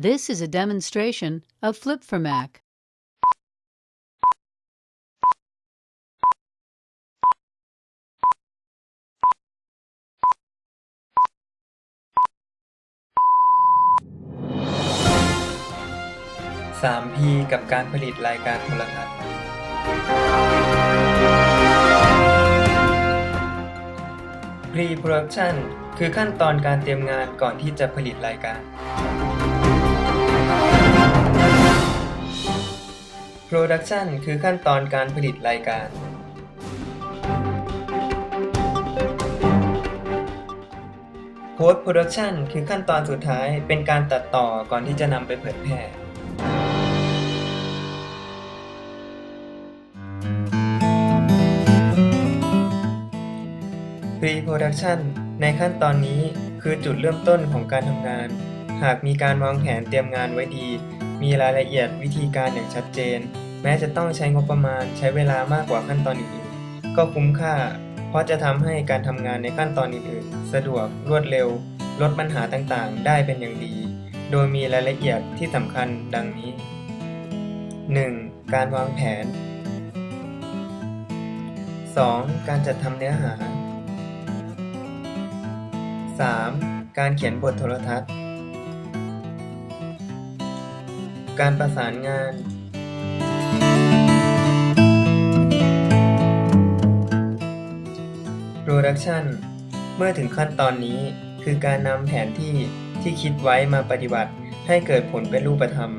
This is a demonstration of Flip for Mac. 3P กับการผลิตรายการโทรทัศน์ Pre-production คือขั้นตอนการเตรียมงานก่อนที่จะผลิตรายการ Production คือขั้นตอนการผลิตรายการ Post Production คือขั้นตอนสุดท้ายเป็นการตัดต่อก่อนที่จะนำไปเผยแพร่ Pre-Production ในขั้นตอนนี้คือจุดเริ่มต้นของการทำงาน หากมีการวางแผนเตรียมงานไว้ดี มีรายละเอียดวิธีการอย่างชัดเจน แม้จะต้องใช้งบประมาณใช้เวลามากกว่าขั้นตอนอื่นๆ ก็คุ้มค่า เพราะจะทำให้การทำงานในขั้นตอนอื่นๆ สะดวกรวดเร็ว ลดปัญหาต่างๆ ได้เป็นอย่างดี โดยมีรายละเอียดที่สำคัญดังนี้ 1. การวางแผน 2. การจัดทำเนื้อหา 3. การเขียนบทโทรทัศน์ การประสานงาน Production เมื่อถึงขั้นตอนนี้คือการนำแผนที่ที่คิดไว้มาปฏิบัติให้เกิดผลเป็นรูปธรรม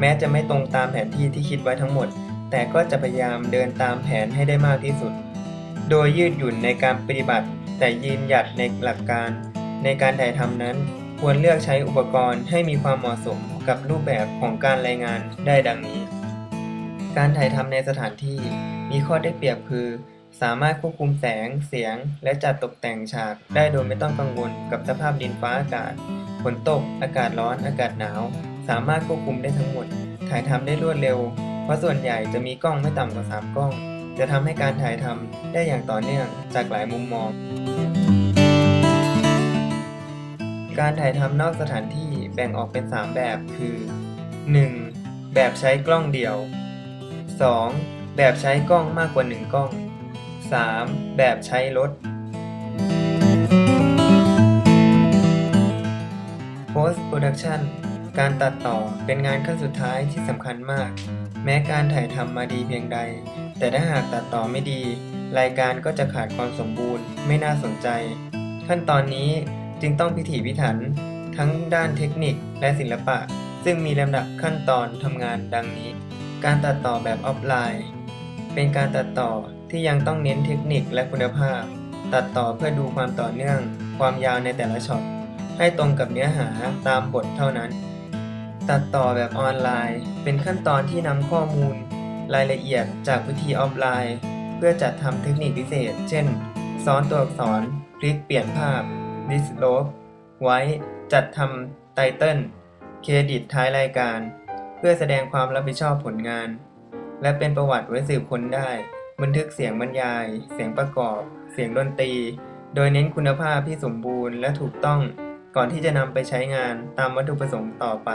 แม้จะไม่ตรงตามแผนที่ที่คิดไว้ทั้งหมด แต่ก็จะพยายามเดินตามแผนให้ได้มากที่สุด โดยยืดหยุ่นในการปฏิบัติ แต่ยืนหยัดในหลักการ ในการถ่ายทำนั้น ควรเลือกใช้อุปกรณ์ให้มีความเหมาะสมกับรูปแบบของการรายงานได้ดังนี้ การถ่ายทำในสถานที่มีข้อได้เปรียบคือ สามารถควบคุมแสง เสียง และจัดตกแต่งฉากได้โดยไม่ต้องกังวลกับสภาพดินฟ้าอากาศ ฝนตก อากาศร้อน อากาศหนาว สามารถควบคุมได้ทั้งหมด ถ่ายทำได้รวดเร็ว เพราะส่วนใหญ่จะมีกล้องไม่ต่ำกว่า 3 กล้อง จะทำให้การถ่ายทำได้อย่างต่อเนื่องจากหลายมุมมอง การถ่ายทำนอกสถานที่แบ่งออกเป็น 3 แบบคือ 1. แบบใช้กล้องเดียว 2. แบบใช้กล้องมากกว่า 1 กล้อง 3. แบบใช้รถ Post Production การตัดต่อเป็นงานขั้นสุดท้ายที่สำคัญมาก แม้การถ่ายทำมาดีเพียงใด แต่ถ้าหากตัดต่อไม่ดี รายการก็จะขาดความสมบูรณ์ ไม่น่าสนใจ ขั้นตอนนี้ จึงต้องพิถีพิถัน ทั้งด้านเทคนิคและศิลปะ ซึ่งมีลำดับขั้นตอนทำงานดังนี้ การตัดต่อแบบออฟไลน์ เป็นการตัดต่อที่ยังต้องเน้นเทคนิคและคุณภาพ ตัดต่อเพื่อดูความต่อเนื่อง ความยาวในแต่ละช็อตให้ตรงกับเนื้อหาตามบทเท่านั้น ตัดต่อแบบออนไลน์ เป็นขั้นตอนที่นำข้อมูล รายละเอียดจากวิธีออฟไลน์ เพื่อจัดทำเทคนิคพิเศษ เช่น ซ้อนตัวอักษร พลิกเปลี่ยนภาพ ดิสโลฟไว้จัดทำไตเติลเครดิตท้ายรายการ เพื่อแสดงความรับผิดชอบผลงาน และเป็นประวัติไว้สืบค้นได้ บันทึกเสียงบรรยาย เสียงประกอบ เสียงดนตรี โดยเน้นคุณภาพที่สมบูรณ์และถูกต้อง ก่อนที่จะนำไปใช้งานตามวัตถุประสงค์ต่อไป